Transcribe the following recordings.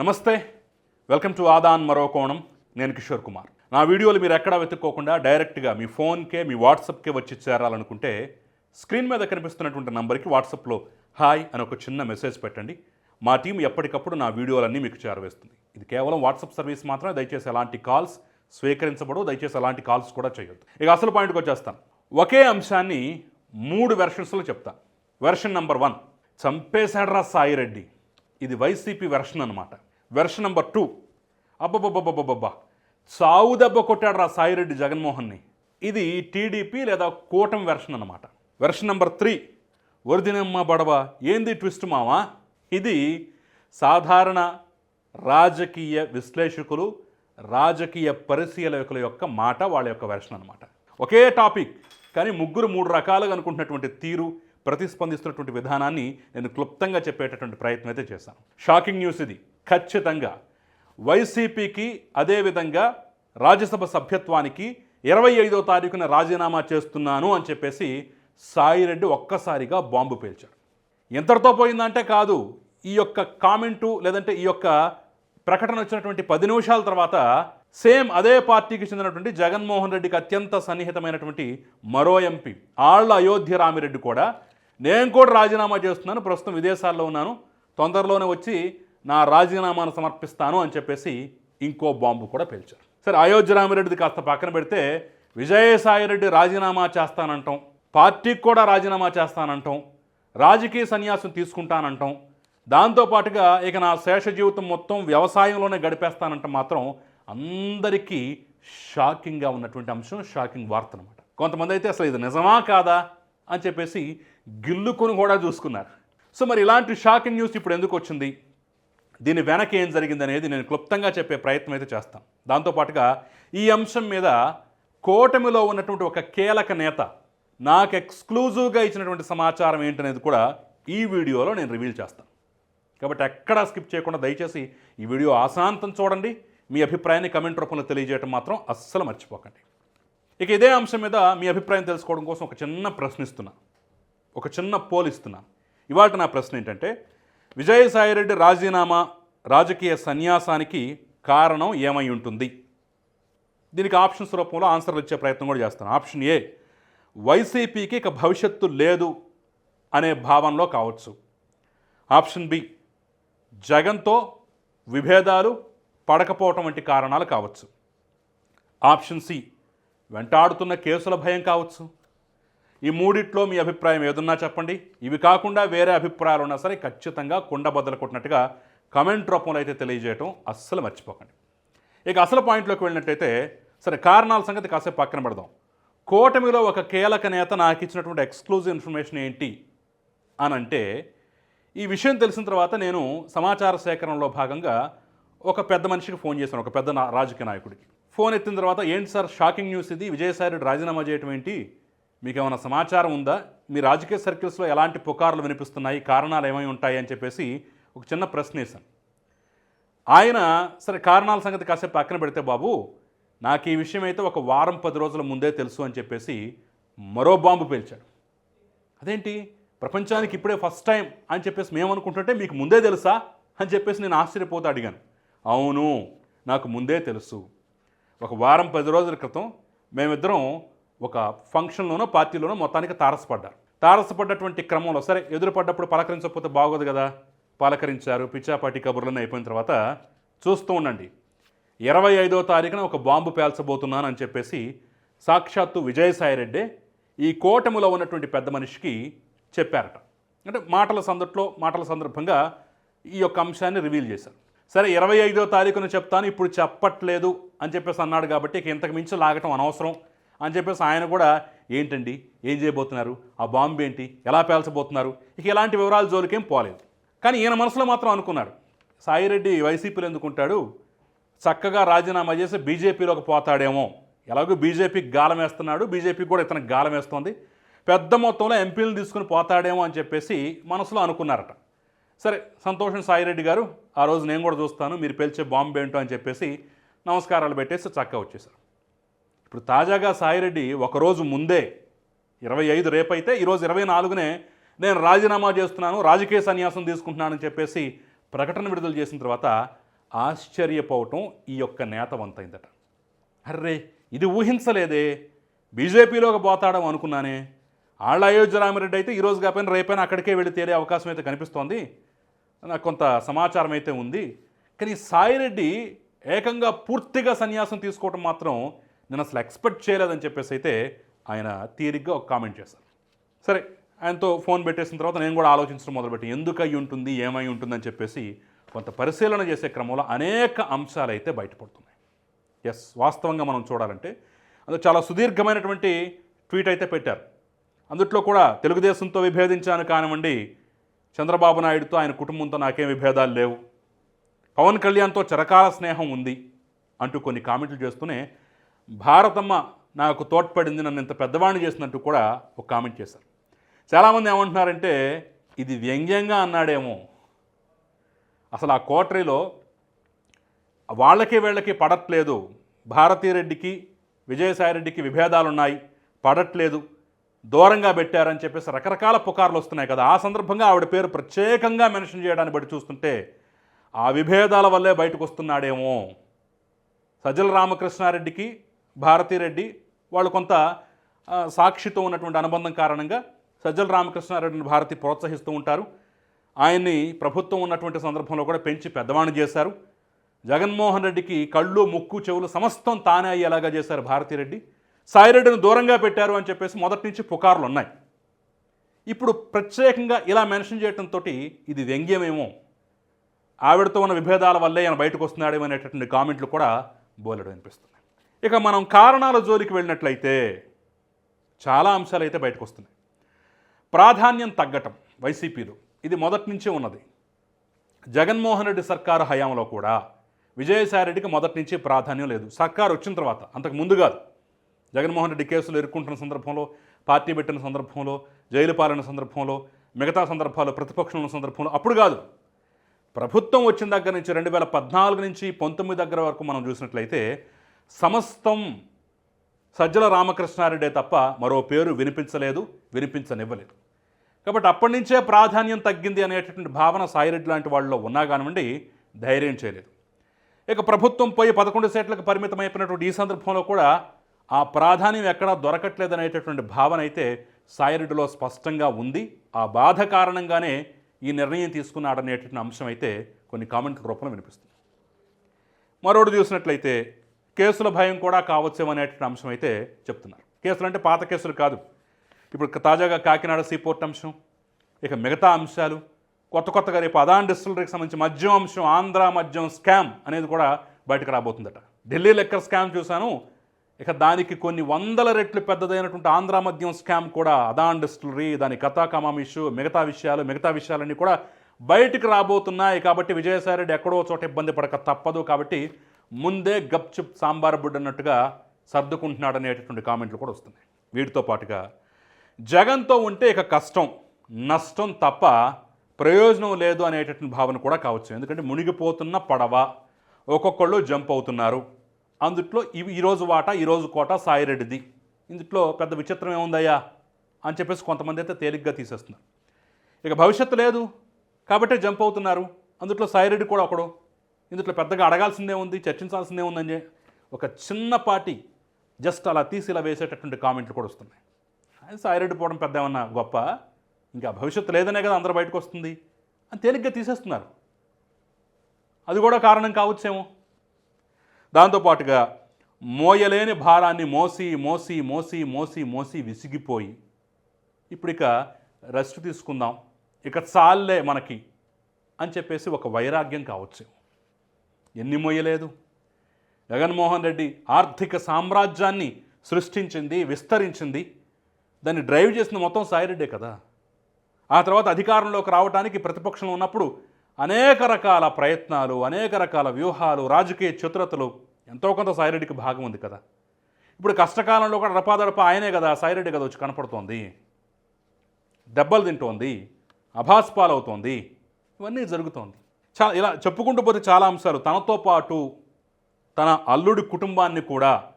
నమస్తే. Welcome to Aadan మరో కోణం. నేను కిషోర్ కుమార్. నా వీడియోలు మీరు ఎక్కడా వెతుక్కోకుండా డైరెక్ట్గా మీ ఫోన్కే మీ వాట్సాప్కే వచ్చి చేరాలనుకుంటే స్క్రీన్ మీద కనిపిస్తున్నటువంటి నంబర్కి వాట్సాప్లో హాయ్ అని ఒక చిన్న మెసేజ్ పెట్టండి. మా టీం ఎప్పటికప్పుడు నా వీడియోలన్నీ మీకు చేరవేస్తుంది. ఇది కేవలం వాట్సాప్ సర్వీస్ మాత్రమే. దయచేసి ఎలాంటి కాల్స్ స్వీకరించబడవు. దయచేసి అలాంటి కాల్స్ కూడా చేయొద్దు. ఇక అసలు పాయింట్కి వచ్చేస్తాను. ఒకే అంశాన్ని మూడు వెర్షన్స్లో చెప్తాను వెర్షన్ నెంబర్ వన్ చంపేశాడ్రా సాయిరెడ్డి. ఇది వైసీపీ వెర్షన్ అనమాట వెర్షన్ నెంబర్ టూ అబ్బబ్బబ్బబ్బబ్బబ్బా. చావు దెబ్బ కొట్టాడ్రా సాయిరెడ్డి జగన్మోహన్ని. ఇది టీడీపీ లేదా కూటమి వెర్షన్ అనమాట వెర్షన్ నెంబర్ త్రీ వరిదినమ్మ బడవ ఏంది ట్విస్ట్ మావా? ఇది సాధారణ రాజకీయ విశ్లేషకులు రాజకీయ పరిశీలకుల యొక్క మాట వాళ్ళ యొక్క వెర్షన్ అనమాట ఒకే టాపిక్ కానీ ముగ్గురు మూడు రకాలుగా అనుకుంటున్నటువంటి తీరు ప్రతిస్పందిస్తున్నటువంటి విధానాన్ని నేను క్లుప్తంగా చెప్పేటటువంటి ప్రయత్నం అయితే చేశాను. షాకింగ్ న్యూస్ ఇది. ఖచ్చితంగా వైసీపీకి అదేవిధంగా రాజ్యసభ సభ్యత్వానికి ఇరవై ఐదో తారీఖున రాజీనామా చేస్తున్నాను అని చెప్పేసి సాయిరెడ్డి ఒక్కసారిగా బాంబు పేల్చాడు. ఎంతటితో పోయిందంటే కాదు ఈ యొక్క కామెంటు లేదంటే ఈ యొక్క ప్రకటన వచ్చినటువంటి పది నిమిషాల తర్వాత సేమ్ అదే పార్టీకి చెందినటువంటి జగన్మోహన్ రెడ్డికి అత్యంత సన్నిహితమైనటువంటి మరో ఎంపీ ఆళ్ళ అయోధ్య రామిరెడ్డి కూడా నేను కూడా రాజీనామా చేస్తున్నాను ప్రస్తుతం విదేశాల్లో ఉన్నాను. తొందరలోనే వచ్చి నా రాజీనామాను సమర్పిస్తాను అని చెప్పేసి ఇంకో బాంబు కూడా పేల్చారు. సరే అయోధ్య రామిరెడ్డిది కాస్త పక్కన పెడితే విజయసాయిరెడ్డి రాజీనామా చేస్తానంటాం పార్టీకి కూడా రాజీనామా చేస్తానంటాం రాజకీయ సన్యాసం తీసుకుంటానంటాం. దాంతోపాటుగా ఇక నా శేష జీవితం మొత్తం వ్యవసాయంలోనే గడిపేస్తానంట మాత్రం అందరికీ షాకింగ్గా ఉన్నటువంటి అంశం షాకింగ్ వార్త అనమాట కొంతమంది అయితే అసలు ఇది నిజమా కాదా అని చెప్పేసి గిల్లుకొని కూడా చూసుకున్నారు. సో మరి ఇలాంటి షాకింగ్ న్యూస్ ఇప్పుడు ఎందుకు వచ్చింది? దీని వెనక ఏం జరిగిందనేది నేను క్లుప్తంగా చెప్పే ప్రయత్నం అయితే చేస్తాను దాంతోపాటుగా ఈ అంశం మీద కూటమిలో ఉన్నటువంటి ఒక కీలక నేత నాకు ఎక్స్క్లూజివ్గా ఇచ్చినటువంటి సమాచారం ఏంటనేది కూడా ఈ వీడియోలో నేను రివీల్ చేస్తాను. కాబట్టి ఎక్కడా స్కిప్ చేయకుండా దయచేసి ఈ వీడియో ఆశాంతం చూడండి. మీ అభిప్రాయాన్ని కమెంట్ రూపంలో తెలియజేయడం మాత్రం అస్సలు మర్చిపోకండి. ఇక ఇదే అంశం మీద మీ అభిప్రాయం తెలుసుకోవడం కోసం ఒక చిన్న ప్రశ్నిస్తున్నా. ఒక చిన్న పోల్ ఇస్తున్నాను ఇవాళ నా ప్రశ్న ఏంటంటే విజయసాయిరెడ్డి రాజీనామా రాజకీయ సన్యాసానికి కారణం ఏమై ఉంటుంది? దీనికి ఆప్షన్స్ రూపంలో ఆన్సర్లు ఇచ్చే ప్రయత్నం కూడా చేస్తాను. ఆప్షన్ ఏ వైసీపీకి ఇక భవిష్యత్తు లేదు అనే భావనలో కావచ్చు. ఆప్షన్ బి జగన్తో విభేదాలు పడకపోవటం వంటి కారణాలు కావచ్చు. ఆప్షన్ సి వెంటాడుతున్న కేసుల భయం కావచ్చు. ఈ మూడిట్లో మీ అభిప్రాయం ఏదన్నా చెప్పండి? ఇవి కాకుండా వేరే అభిప్రాయాలు ఉన్నా సరే ఖచ్చితంగా కుండ బద్దలు కొట్టినట్టుగా కమెంట్ రూపంలో అయితే తెలియజేయటం అస్సలు మర్చిపోకండి. ఇక అసలు పాయింట్లోకి వెళ్ళినట్టయితే సరే కారణాల సంగతి కాసేపు పక్కన పెడదాం. కూటమిలో ఒక కీలక నేత నాకు ఇచ్చినటువంటి ఎక్స్క్లూజివ్ ఇన్ఫర్మేషన్ ఏంటి అని అంటే ఈ విషయం తెలిసిన తర్వాత నేను సమాచార సేకరణలో భాగంగా ఒక పెద్ద మనిషికి ఫోన్ చేశాను ఒక పెద్ద నా- రాజకీయ నాయకుడికి. ఫోన్ ఎత్తిన తర్వాత ఏంటి సార్ షాకింగ్ న్యూస్ ఇది? విజయసాయి రెడ్డి రాజీనామా చేయటం ఏంటి? మీకు ఏమైనా సమాచారం ఉందా? మీ రాజకీయ సర్కిల్స్లో ఎలాంటి పుకార్లు వినిపిస్తున్నాయి? కారణాలు ఏమై ఉంటాయి? అని చెప్పేసి ఒక చిన్న ప్రశ్న వేశాను. ఆయన సరే కారణాల సంగతి కాసేపు పక్కన పెడితే బాబు నాకు ఈ విషయం అయితే ఒక వారం పది రోజుల ముందే తెలుసు అని చెప్పేసి మరో బాంబు పేల్చాడు. అదేంటి? ప్రపంచానికి ఇప్పుడే ఫస్ట్ టైం అని చెప్పేసి మేము అనుకుంటుంటే మీకు ముందే తెలుసా? అని చెప్పేసి నేను ఆశ్చర్యపోతూ అడిగాను. అవును నాకు ముందే తెలుసు. ఒక వారం పది రోజుల క్రితం మేమిద్దరం ఒక ఫంక్షన్లోనో పార్టీలోనో మొత్తానికి తారసపడ్డారు. తారసపడ్డటువంటి క్రమంలో సరే ఎదురుపడ్డప్పుడు పలకరించకపోతే బాగోదు కదా? పలకరించారు పిచ్చాపాటి కబుర్లను అయిపోయిన తర్వాత చూస్తూ ఉండండి. ఇరవై ఐదో తారీఖున ఒక బాంబు పేల్చబోతున్నాను అని చెప్పేసి సాక్షాత్తు విజయసాయిరెడ్డి ఈ కూటమిలో ఉన్నటువంటి పెద్ద మనిషికి చెప్పారట. అంటే మాటల సందట్లో మాటల సందర్భంగా ఈ యొక్క అంశాన్ని రివీల్ చేశారు. సరే ఇరవై ఐదో తారీఖున చెప్తాను ఇప్పుడు చెప్పట్లేదు అని చెప్పేసి అన్నాడు కాబట్టి ఇక ఇంతకు మించి లాగటం అనవసరం. అని చెప్పేసి ఆయన కూడా ఏంటండి? ఏం చేయబోతున్నారు? ఆ బాంబు ఏంటి? ఎలా పేల్చబోతున్నారు? ఇక ఇలాంటి వివరాలు జోలికేం పోలేదు. కానీ ఈయన మనసులో మాత్రం అనుకున్నాడు. సాయిరెడ్డి వైసీపీలో ఎందుకుంటాడు చక్కగా రాజీనామా చేసి బీజేపీలోకి పోతాడేమో. ఎలాగో బీజేపీకి గాలం వేస్తున్నాడు. బీజేపీకి కూడా ఇతనికి గాలం వేస్తోంది. పెద్ద మొత్తంలో ఎంపీలు తీసుకుని పోతాడేమో అని చెప్పేసి మనసులో అనుకున్నారట. సరే సంతోషం సాయిరెడ్డి గారు. ఆ రోజు నేను కూడా చూస్తాను. మీరు పేల్చే బాంబు ఏంటో అని చెప్పేసి నమస్కారాలు పెట్టేసి చక్కగా వచ్చేసారు ఇప్పుడు తాజాగా సాయిరెడ్డి ఒకరోజు ముందే ఇరవై ఐదు రేపైతే ఈరోజు ఇరవై నాలుగునే నేను రాజీనామా చేస్తున్నాను రాజకీయ సన్యాసం తీసుకుంటున్నానని చెప్పేసి ప్రకటన విడుదల చేసిన తర్వాత ఆశ్చర్యపోవటం ఈ యొక్క నేత వంతైందట. అర్రే ఇది ఊహించలేదే. బీజేపీలోకి పోతాడం అనుకున్నానే. ఆళ్ళ అయోధ్య రామిరెడ్డి అయితే ఈరోజు కాకపోయినా రేపైనా అక్కడికే వెళ్ళి తేలే అవకాశం అయితే కనిపిస్తోంది. నాకు కొంత సమాచారం అయితే ఉంది. కానీ సాయిరెడ్డి ఏకంగా పూర్తిగా సన్యాసం తీసుకోవటం మాత్రం నేను అసలు ఎక్స్పెక్ట్ చేయలేదని చెప్పేసి అయితే ఆయన తీరిగ్గా ఒక కామెంట్ చేశారు. సరే ఆయనతో ఫోన్ పెట్టేసిన తర్వాత నేను కూడా ఆలోచించడం మొదలుపెట్టి ఎందుకు అయి ఉంటుంది ఏమై ఉంటుందని చెప్పేసి కొంత పరిశీలన చేసే క్రమంలో అనేక అంశాలు అయితే బయటపడుతున్నాయి. ఎస్ వాస్తవంగా మనం చూడాలంటే అందులో చాలా సుదీర్ఘమైనటువంటి ట్వీట్ అయితే పెట్టారు. అందుట్లో కూడా తెలుగుదేశంతో విభేదించాను కానివ్వండి చంద్రబాబు నాయుడుతో ఆయన కుటుంబంతో నాకేం విభేదాలు లేవు. పవన్ కళ్యాణ్తో చరకాల స్నేహం ఉంది అంటూ కొన్ని కామెంట్లు చేస్తూనే భారతమ్మ నాకు తోడ్పడింది నన్ను ఇంత పెద్దవాణ్ణి చేసినట్టు కూడా ఒక కామెంట్ చేశారు. చాలామంది ఏమంటున్నారంటే ఇది వ్యంగ్యంగా అన్నాడేమో. అసలు ఆ కోటరీలో వాళ్ళకి వీళ్ళకి పడట్లేదు. భారతీరెడ్డికి విజయసాయిరెడ్డికి విభేదాలు ఉన్నాయి పడట్లేదు. దూరంగా పెట్టారని చెప్పేసి రకరకాల పుకార్లు వస్తున్నాయి కదా. ఆ సందర్భంగా ఆవిడ పేరు ప్రత్యేకంగా మెన్షన్ చేయడాన్ని బట్టి చూస్తుంటే ఆ విభేదాల వల్లే బయటకు వస్తున్నాడేమో. సజ్జల రామకృష్ణారెడ్డికి భారతీరెడ్డి వాళ్ళు కొంత సాక్షితో ఉన్నటువంటి అనుబంధం కారణంగా సజ్జల రామకృష్ణారెడ్డిని భారతి ప్రోత్సహిస్తూ ఉంటారు. ఆయన్ని ప్రభుత్వం ఉన్నటువంటి సందర్భంలో కూడా పెంచి పెద్దవాణి చేశారు. జగన్మోహన్ రెడ్డికి కళ్ళు ముక్కు చెవులు సమస్తం తానే అయ్యేలాగా చేశారు భారతిరెడ్డి. సాయిరెడ్డిని దూరంగా పెట్టారు అని చెప్పేసి మొదటి నుంచి పుకార్లు ఉన్నాయి. ఇప్పుడు ప్రత్యేకంగా ఇలా మెన్షన్ చేయడంతో ఇది వ్యంగ్యమేమో. ఆవిడతో ఉన్న విభేదాల వల్లే ఆయన బయటకు వస్తున్నాడేమో అనేటటువంటి కామెంట్లు కూడా బోలెడు అనిపిస్తుంది ఇక మనం కారణాల జోలికి వెళ్ళినట్లయితే చాలా అంశాలు అయితే బయటకు వస్తున్నాయి ప్రాధాన్యం తగ్గటం వైసీపీలో. ఇది మొదటి నుంచే ఉన్నది. జగన్మోహన్ రెడ్డి సర్కారు హయాంలో కూడా విజయసాయిరెడ్డికి మొదటి నుంచి ప్రాధాన్యం లేదు. సర్కారు వచ్చిన తర్వాత అంతకు ముందు కాదు. జగన్మోహన్ రెడ్డి కేసులు ఎదుర్కొంటున్న సందర్భంలో పార్టీ పెట్టిన సందర్భంలో జైలు పాలన సందర్భంలో మిగతా సందర్భాలు ప్రతిపక్షం ఉన్న సందర్భంలో అప్పుడు కాదు. ప్రభుత్వం వచ్చిన దగ్గర నుంచి రెండు వేల పద్నాలుగు నుంచి పంతొమ్మిది దగ్గర వరకు మనం చూసినట్లయితే సమస్తం సజ్జల రామకృష్ణారెడ్డే తప్ప మరో పేరు వినిపించలేదు వినిపించనివ్వలేదు. కాబట్టి అప్పటి నుంచే ప్రాధాన్యం తగ్గింది అనేటటువంటి భావన సాయిరెడ్డి లాంటి వాళ్ళలో ఉన్నా కానివ్వండి ధైర్యం చేయలేదు. ఇక ప్రభుత్వం పోయి పదకొండు సీట్లకు పరిమితమైపోయినటువంటి ఈ సందర్భంలో కూడా ఆ ప్రాధాన్యం ఎక్కడా దొరకట్లేదు అనేటటువంటి భావన అయితే సాయిరెడ్డిలో స్పష్టంగా ఉంది. ఆ బాధ కారణంగానే ఈ నిర్ణయం తీసుకున్నాడనేటటువంటి అంశం అయితే కొన్ని కామెంట్ల రూపంలో వినిపిస్తుంది. మరోటి చూసినట్లయితే కేసుల భయం కూడా కావచ్చు అనేటువంటి అంశం అయితే చెప్తున్నారు. కేసులు అంటే పాత కేసులు కాదు. ఇప్పుడు తాజాగా కాకినాడ సీపోర్ట్ అంశం ఇక మిగతా అంశాలు కొత్త కొత్తగా రేపు అదాన్ డిస్టిలరీకి సంబంధించి మద్యం అంశం ఆంధ్ర మద్యం స్కామ్ అనేది కూడా బయటకు రాబోతుందట. ఢిల్లీ లెక్కర్ స్కామ్ చూశాను. ఇక దానికి కొన్ని వందల రెట్లు పెద్దదైనటువంటి ఆంధ్ర మద్యం స్కామ్ కూడా అదాన్ డిస్టిలరీ దాని కథాకమాం ఇష్యూ మిగతా విషయాలు మిగతా విషయాలన్నీ కూడా బయటికి రాబోతున్నాయి. కాబట్టి విజయసాయిరెడ్డి ఎక్కడో చోట ఇబ్బంది పడక తప్పదు. కాబట్టి ముందే గప్చుప్ సాంబార్ బుడ్ అన్నట్టుగా సర్దుకుంటున్నాడు అనేటటువంటి కామెంట్లు కూడా వస్తున్నాయి. వీటితో పాటుగా జగన్తో ఉంటే ఇక కష్టం నష్టం తప్ప ప్రయోజనం లేదు అనేటటువంటి భావన కూడా కావచ్చు. ఎందుకంటే మునిగిపోతున్న పడవ ఒక్కొక్కళ్ళు జంప్ అవుతున్నారు. అందుట్లో ఇవి ఈరోజు వాటా ఈరోజు కోట సాయిరెడ్డిది. ఇందుట్లో పెద్ద విచిత్రం ఏముందయ్యా? అని చెప్పేసి కొంతమంది అయితే తేలిగ్గా తీసేస్తున్నారు. ఇక భవిష్యత్తు లేదు కాబట్టే జంప్ అవుతున్నారు. అందుట్లో సాయిరెడ్డి కూడా ఒకడు. ఇందులో పెద్దగా అడగాల్సిందే ఉంది చర్చించాల్సిందే ఉందని ఒక చిన్నపాటి జస్ట్ అలా తీసి ఇలా వేసేటటువంటి కామెంట్లు కూడా వస్తున్నాయి. ఆయన సాయిరెడ్డి పోవడం పెద్ద ఏమన్నా గొప్ప? ఇంకా భవిష్యత్తు లేదనే కదా అందరూ బయటకు వస్తుంది. అని తేలిగ్గా తీసేస్తున్నారు. అది కూడా కారణం కావచ్చేమో. దాంతోపాటుగా మోయలేని భారాన్ని మోసి మోసి మోసి మోసి మోసి విసిగిపోయి ఇప్పుడు ఇక రెస్ట్ తీసుకుందాం. ఇక చాలే మనకి అని చెప్పేసి ఒక వైరాగ్యం కావచ్చు ఎన్ని మొయ్యలేదు. జగన్మోహన్ రెడ్డి ఆర్థిక సామ్రాజ్యాన్ని సృష్టించింది విస్తరించింది. దాన్ని డ్రైవ్ చేసిన మొత్తం సాయిరెడ్డే కదా. ఆ తర్వాత అధికారంలోకి రావడానికి ప్రతిపక్షంలో ఉన్నప్పుడు అనేక రకాల ప్రయత్నాలు అనేక రకాల వ్యూహాలు రాజకీయ చతురతలు ఎంతో కొంత సాయిరెడ్డికి భాగం ఉంది కదా. ఇప్పుడు కష్టకాలంలో కూడా రపాదడప ఆయనే కదా సాయిరెడ్డి కదా వచ్చి కనపడుతోంది. దెబ్బలు తింటోంది అభాస్పాలవుతోంది ఇవన్నీ జరుగుతోంది. చాలా ఇలా చెప్పుకుంటూ పోతే చాలా అంశాలు. తనతో పాటు తన అల్లుడి కుటుంబాన్ని కూడా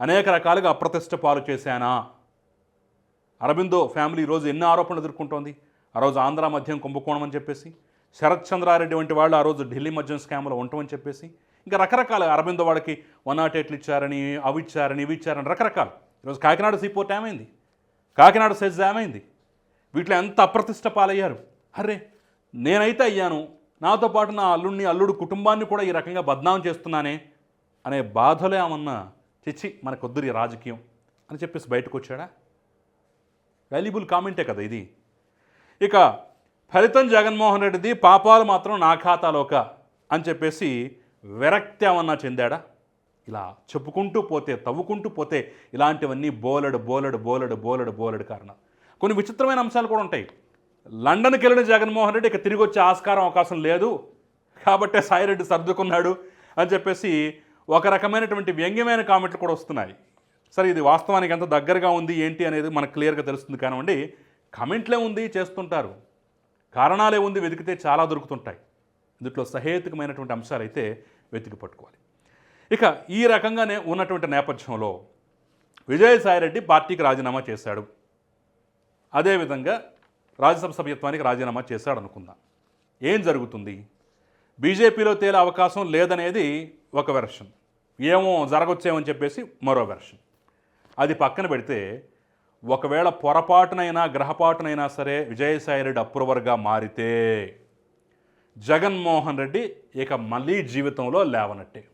అనేక రకాలుగా అప్రతిష్ట పాలు చేశానా? అరబిందో ఫ్యామిలీ ఈరోజు ఎన్ని ఆరోపణలు ఎదుర్కొంటోంది? ఆ రోజు ఆంధ్ర మద్యం కుంభకోణం అని చెప్పేసి శరత్ చంద్రారెడ్డి వంటి వాళ్ళు ఆ రోజు ఢిల్లీ మద్యం స్కామ్లో ఉండమని చెప్పేసి ఇంకా రకరకాల అరబిందో వాడికి వన్ నాట్ ఎయిట్లు ఇచ్చారని అవి ఇచ్చారని ఇవి ఇచ్చారని రకరకాలు. ఈరోజు కాకినాడ సీపోర్ట్ ఏమైంది? కాకినాడ సెజ్ ఏమైంది? వీటిలో ఎంత అప్రతిష్ట పాలయ్యారు? అరే నేనైతే అయ్యాను. నాతో పాటు నా అల్లుడిని అల్లుడు కుటుంబాన్ని కూడా ఈ రకంగా బద్నాం చేస్తున్నానే అనే బాధలే ఆమన్న తెచ్చి మనకొద్దురి రాజకీయం అని చెప్పేసి బయటకు వచ్చాడా వాల్యుబుల్ కామెంటే కదా ఇది. ఇక ఫలితం జగన్మోహన్ రెడ్డిది పాపాలు మాత్రం నా ఖాతాలోక అని చెప్పేసి విరక్తి ఏమన్నా చెందాడా? ఇలా చెప్పుకుంటూ పోతే తవ్వుకుంటూ పోతే ఇలాంటివన్నీ బోలెడు బోలెడు బోలెడు బోలెడు బోలెడు కారణాలు. కొన్ని విచిత్రమైన అంశాలు కూడా ఉంటాయి. లండన్కి వెళ్ళిన జగన్మోహన్ రెడ్డి ఇక తిరిగి వచ్చే ఆస్కారం అవకాశం లేదు. కాబట్టే సాయిరెడ్డి సర్దుకున్నాడు అని చెప్పేసి ఒక రకమైనటువంటి వ్యంగ్యమైన కామెంట్లు కూడా వస్తున్నాయి. సరే ఇది వాస్తవానికి ఎంత దగ్గరగా ఉంది ఏంటి అనేది మనకు క్లియర్గా తెలుస్తుంది కానివ్వండి కమెంట్లే ఉంది చేస్తుంటారు. కారణాలే ఉంది వెతికితే చాలా దొరుకుతుంటాయి. ఇందులో సహేతుకమైనటువంటి అంశాలు అయితే వెతికి పట్టుకోవాలి. ఇక ఈ రకంగానే ఉన్నటువంటి నేపథ్యంలో విజయసాయిరెడ్డి పార్టీకి రాజీనామా చేశాడు. అదేవిధంగా రాజ్యసభ సభ్యత్వానికి రాజీనామా చేశాడు అనుకుందాం ఏం జరుగుతుంది? బీజేపీలో తేలే అవకాశం లేదనేది ఒక వెర్షన్. ఏమో జరగొచ్చేమని చెప్పేసి మరో వెర్షన్. అది పక్కన పెడితే ఒకవేళ పొరపాటునైనా గ్రహపాటునైనా సరే విజయసాయి రెడ్డి అప్రూవర్గా మారితే జగన్మోహన్ రెడ్డి ఇక మళ్ళీ జీవితంలో లేవనట్టే.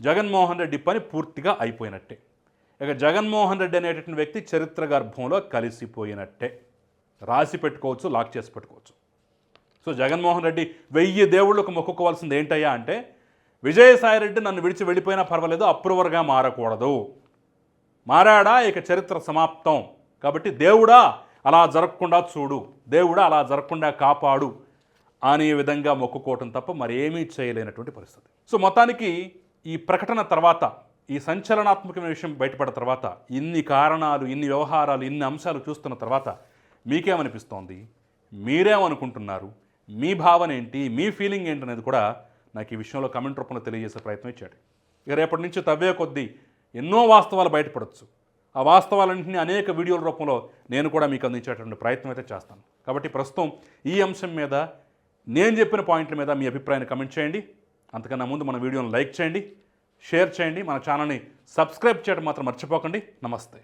జగన్మోహన్ రెడ్డి పని పూర్తిగా అయిపోయినట్టే. ఇక జగన్మోహన్ రెడ్డి అనేటటువంటి వ్యక్తి చరిత్ర గర్భంలో కలిసిపోయినట్టే. రాసి పెట్టుకోవచ్చు లాక్ చేసి పెట్టుకోవచ్చు. సో జగన్మోహన్ రెడ్డి వెయ్యి దేవుళ్ళకు మొక్కుకోవాల్సింది ఏంటయ్యా అంటే విజయసాయిరెడ్డి నన్ను విడిచి వెళ్ళిపోయినా పర్వాలేదు అప్రూవర్గా మారకూడదు. మారాడా? ఇక చరిత్ర సమాప్తం. కాబట్టి దేవుడా అలా జరగకుండా చూడు. దేవుడా అలా జరగకుండా కాపాడు అనే విధంగా మొక్కుకోవటం తప్ప మరేమీ చేయలేనటువంటి పరిస్థితి. సో మొత్తానికి ఈ ప్రకటన తర్వాత ఈ సంచలనాత్మకమైన విషయం బయటపడిన తర్వాత ఇన్ని కారణాలు ఇన్ని వ్యవహారాలు ఇన్ని అంశాలు చూస్తున్న తర్వాత మీకేమనిపిస్తోంది? మీరేమనుకుంటున్నారు? మీ భావన ఏంటి మీ ఫీలింగ్ ఏంటి అనేది కూడా నాకు ఈ విషయంలో కమెంట్ రూపంలో తెలియజేసే ప్రయత్నం ఇచ్చాడు. ఇక రేపటి నుంచి తవ్వే కొద్దీ ఎన్నో వాస్తవాలు బయటపడవచ్చు ఆ వాస్తవాలన్నింటినీ అనేక వీడియోల రూపంలో నేను కూడా మీకు అందించేటువంటి ప్రయత్నం అయితే చేస్తాను. కాబట్టి ప్రస్తుతం ఈ అంశం మీద నేను చెప్పిన పాయింట్ల మీద మీ అభిప్రాయాన్ని కమెంట్ చేయండి. అంతకన్నా ముందు మన వీడియోని లైక్ చేయండి షేర్ చేయండి మన ఛానల్ని సబ్స్క్రైబ్ చేయడం మాత్రం మర్చిపోకండి. నమస్తే.